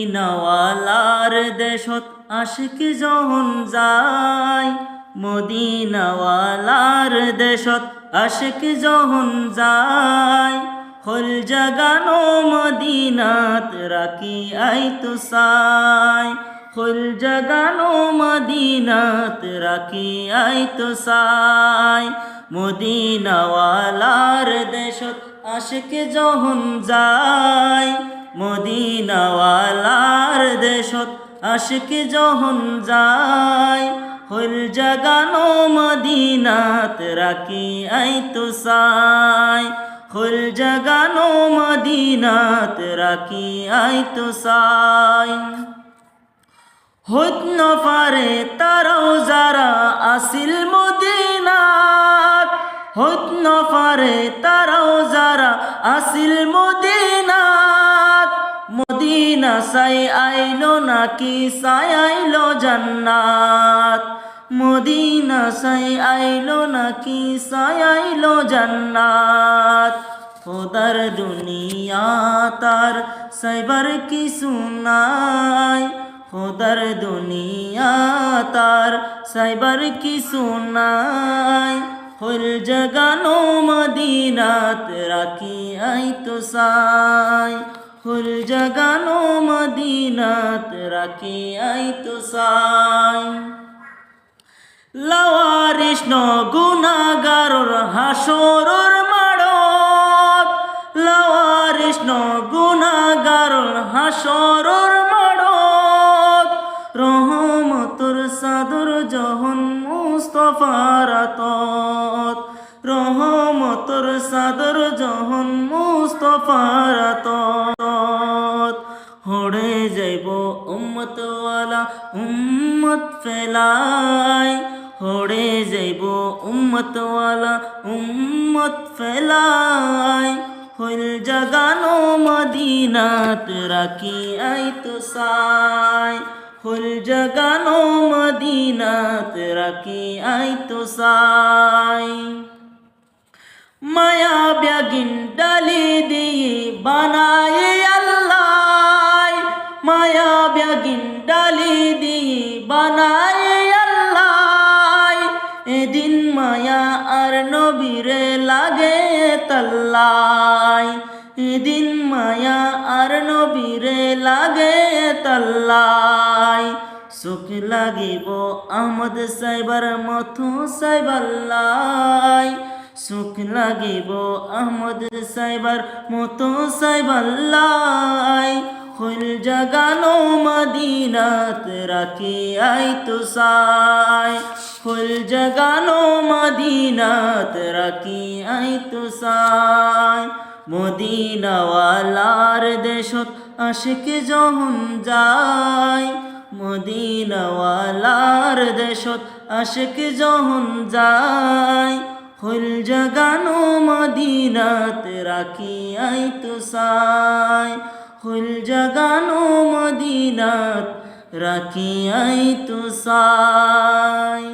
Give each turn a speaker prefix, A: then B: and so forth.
A: মদিনাওয়ালার দেশত আশিক যখন যায়। মদিনাওয়ালার দেশত আশিক যখন যায়। হল জাগানো মদিনাত রাখি আই তো সাই। হল জাগানো মদিনাত রাখি আই তো সাই। মদিনাওয়ালার দেশত আশিক যখন যায়। মদিনাওয়ালার দেশত আশিক যখন যায় হল জাগানো মদিনাত রাখি আই তো সাই। হল জাগানো মদিনাত রাখি আই তো সাই। হইত নফারে তারাও যারা আসিল মদিনাত, হইত নফারে তারাও যারা আসিল মদিনাত। মদিনা সাই আইলো নাকি সাই আইলো জান্নাত? মদিনা সাই আইলো নাকি সাই আইলো জান্নাত? খোদার দুনিয়া তার সাইবার কি সুনাই খোদার দুনিয়া তার সাইবার কি সুনাই হল জগানো মদিনাত রাখি আই তো সাই। হল জগানো মদিনাত রাখি আই তো সাই। লাওয়ারিষ্ণ গুণাগারর হাসরর মাড়ত। লাওয়ারিষ্ণ গুণাগারর হাসরর মাড়ত। রহমতর সাদর জহন মুস্তফারাতত রহমতর সাদর জহন মুস্তফারাতত উম্মতওয়ালা উম্মত ফেলাই হড়ে যাইব উম্মতওয়ালা উম্মত ফেলাই হইল জাগানো মদিনাত রাখি আই তো সাই। হইল জাগানো মদিনাত রাখি আই তো সাই। মায়া ব্যাগিন নবীরে লাগে তল্লাই। এদিন মায়া আর নবীরে লাগে তল্লাই। সুখ লাগিব আহমদ সাইবার মথু সাইবাল্লাই। সুখ লাগিব আহমদ সাইবার মতো সাইবাল্লাই। হইল জাগানো মদিনাত রাখি আই তো সাই। হইল জাগানো মদিনাত রাখি আই তো সাই। মদিনাওয়ালার দেশত আশিক যখন যায়, মদিনাওয়ালার দেশত আশিক যখন যায় হইল জাগানো মদিনাত রাখি আই তো সাই। হইল জাগানো মদিনাত রাখিয়াই তো সাই।